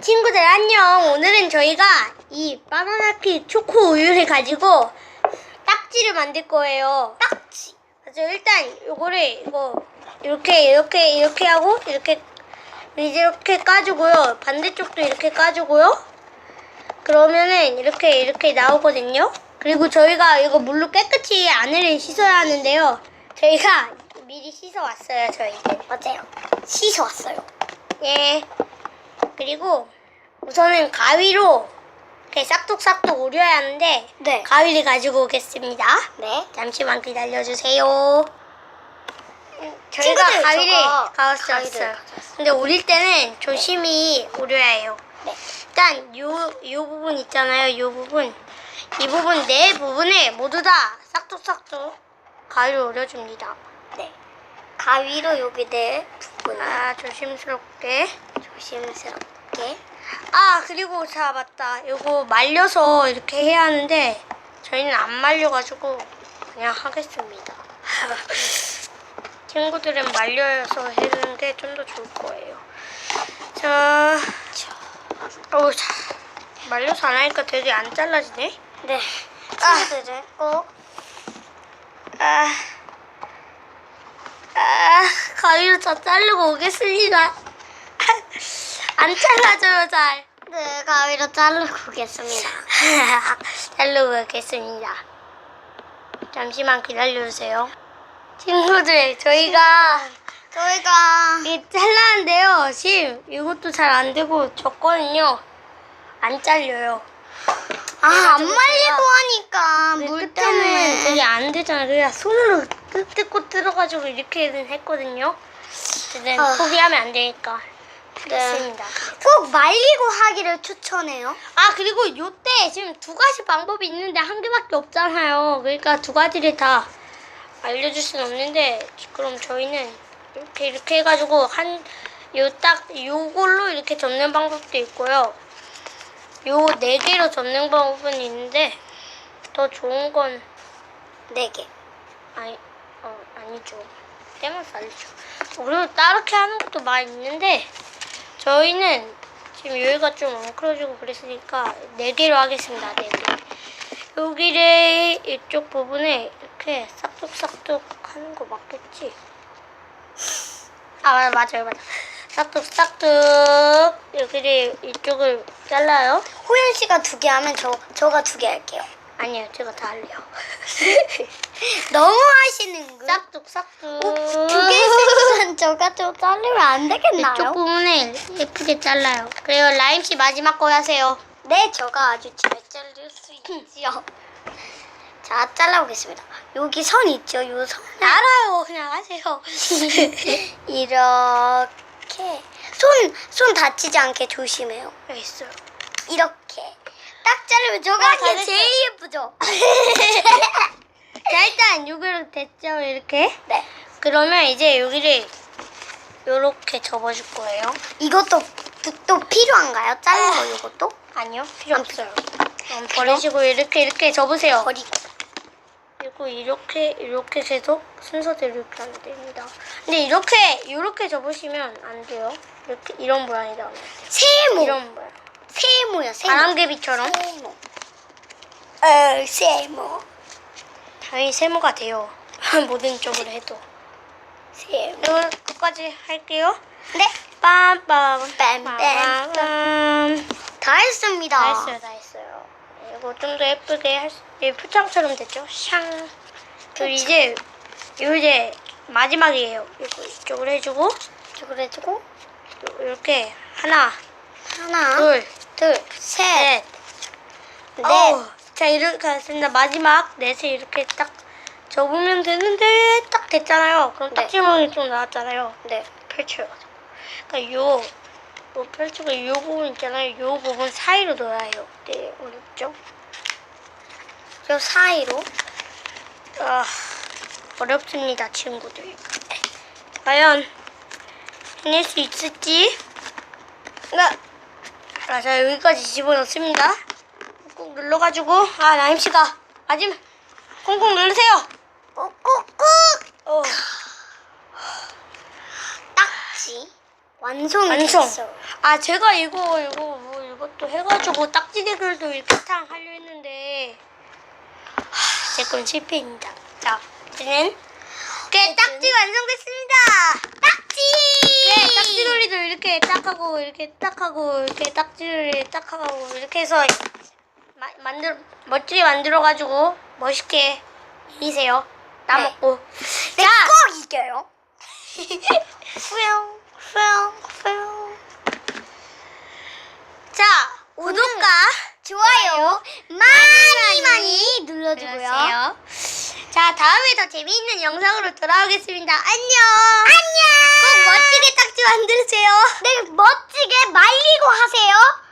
친구들 안녕. 오늘은 저희가 이 바나나피 초코 우유를 가지고 딱지를 만들 거예요. 딱지. 그래서 일단 요거를 이거 이렇게 이렇게 이렇게 하고 이렇게 이렇게 까주고요. 반대쪽도 이렇게 까주고요. 그러면은 이렇게 이렇게 나오거든요. 그리고 저희가 이거 물로 깨끗이 안을 씻어야 하는데요. 저희가 미리 씻어 왔어요. 저희. 맞아요. 씻어 왔어요. 예. 그리고 우선은 가위로 이렇게 싹둑싹둑 오려야 하는데 네. 가위를 가지고 오겠습니다. 네. 잠시만 기다려주세요. 저희가 친구들, 가위를 저거 가져왔어요. 가위를 근데 오릴 때는 조심히 오려야 해요. 네. 일단 요, 요 부분 있잖아요. 요 부분. 이 부분 네 부분에 모두 다 싹둑싹둑 가위를 오려줍니다. 네. 가위로 여기 네 부분 아 조심스럽게. 조심스럽게. 아 그리고 자 맞다. 요거 말려서 이렇게 해야 하는데 저희는 안 말려가지고 그냥 하겠습니다. 친구들은 말려서 해주는 게 좀 더 좋을 거예요. 자 오, 자. 말려서 안 하니까 되게 안 잘라지네? 네. 아. 친구들은 꼭. 아, 아 가위로 다 자르고 오겠습니다 안 잘라져요 잘 네, 가위로 자르고 오겠습니다. 자르고 오겠습니다. 잠시만 기다려주세요. 친구들, 저희가 저희가 이 잘라는데요. 지금 이것도 잘 안 되고 졌거든요. 안 잘려요. 아, 안 말리고 하니까 물물 때문에 때문에 되게 안 되잖아요. 그냥 손으로 뜯고 뜯어가지고 이렇게는 했거든요. 근데 아. 포기하면 안 되니까. 네. 됐습니다. 꼭 말리고 하기를 추천해요. 아 그리고 요때 지금 두 가지 방법이 있는데 한 개밖에 없잖아요. 그러니까 두 가지를 다 알려줄 수는 없는데 그럼 저희는 이렇게 이렇게 해가지고 한 요 딱 요걸로 이렇게 접는 방법도 있고요. 요 네 개로 접는 방법은 있는데 더 좋은 건 네 개. 아니 어 아니죠. 때만 알죠. 그리고 따르게 하는 것도 많이 있는데 저희는 지금 여기가 좀 엉클어지고 그랬으니까 네 개로 하겠습니다. 네 개. 여기를 이쪽 부분에 이렇게 싹둑싹둑 하는 거 맞겠지? 아 맞아 맞아요 맞아. 싹둑싹둑 여기를 이쪽을 잘라요. 호연 씨가 두 개 하면 저 저가 두 개 할게요. 아니요 제가 다 할래요. 너무 하시는 거. 싹둑싹둑. 두 개 저가 좀 자르면 안 되겠나요? 이쪽 부분에 예쁘게 잘라요. 그리고 라임 씨 마지막 거 하세요. 네, 저가 아주 잘 자를 수 있지요. 자, 잘라보겠습니다. 여기 선 있죠? 요 선. 알아요. 그냥 하세요. 이렇게 손, 손 다치지 않게 조심해요. 알겠어요. 이렇게 딱 자르면 저가 아, 하기. 제일 예쁘죠? 자 일단 여기로 됐죠 이렇게. 네. 그러면 이제 여기를 요렇게 접어줄 거예요. 이것도 또- 또 필요한가요? 자른 거 이것도? 아니요 필요 없어요. 그럼 버리시고 이렇게 이렇게 접으세요. 버리고. 그리고 이렇게 이렇게 계속 순서대로 이렇게 하면 됩니다. 근데 이렇게 이렇게 접으시면 안 돼요. 이렇게 이런 모양이 나와요. 세모. 이런 모양. 세모요, 세모. 바람개비처럼. 세모. 어, 세모. 당연히 세모가 돼요. 모든 쪽으로 해도. 세모. 이거 끝까지 할게요. 네. 빰빰 빰빰. 다 했습니다. 다 했어요, 다 했어요. 이거 좀 더 예쁘게 할 수, 예, 표창처럼 됐죠? 샹. 그리고 이제 요 이제 마지막이에요. 이거 이쪽으로 해주고 이쪽으로 해주고 요- 이렇게 하나, 하나, 둘, 둘, 셋, 넷, 넷. 어우, 자 이렇게 했습니다. 마지막 넷을 이렇게 딱 접으면 되는데 딱 됐잖아요. 그럼 네. 딱지멍이 좀 나왔잖아요. 네. 펼쳐요. 그러니까 요, 요 펼치고 요 부분 있잖아요. 요 부분 사이로 넣어야 해요. 네, 어렵죠? 요 사이로 아, 어렵습니다, 친구들. 과연 해낼 수 있을지? 나, 아, 자, 여기까지 집어넣습니다. 꾹 눌러가지고, 아, 나임씨가 마지막 콩콩 누르세요. 꾹꾹꾹 어, 딱지 완성이 완성. 됐어. 아 제가 이거 이거 뭐 이것도 해가지고 딱지 대결도 이렇게 탕 하려 했는데 하, 제 건 실패입니다. 자 이제는 이렇게 딱지 완성됐습니다. 딱지. 네, 딱지 놀이도 이렇게 딱 하고 이렇게 딱 하고 이렇게 딱지를 딱 하고 이렇게 해서 마, 만들 멋지게 만들어 가지고 멋있게 이세요. 따먹고. 자, 내꼭 이겨요. 후영 후영 후영. 자, 구독과 좋아요 많이 많이 눌러주고요. 눌러주세요. 자, 다음에 더 재미있는 영상으로 돌아오겠습니다. 안녕. 안녕. 꼭 멋지게 딱지 만드세요. 네 멋지게 말리고 하세요.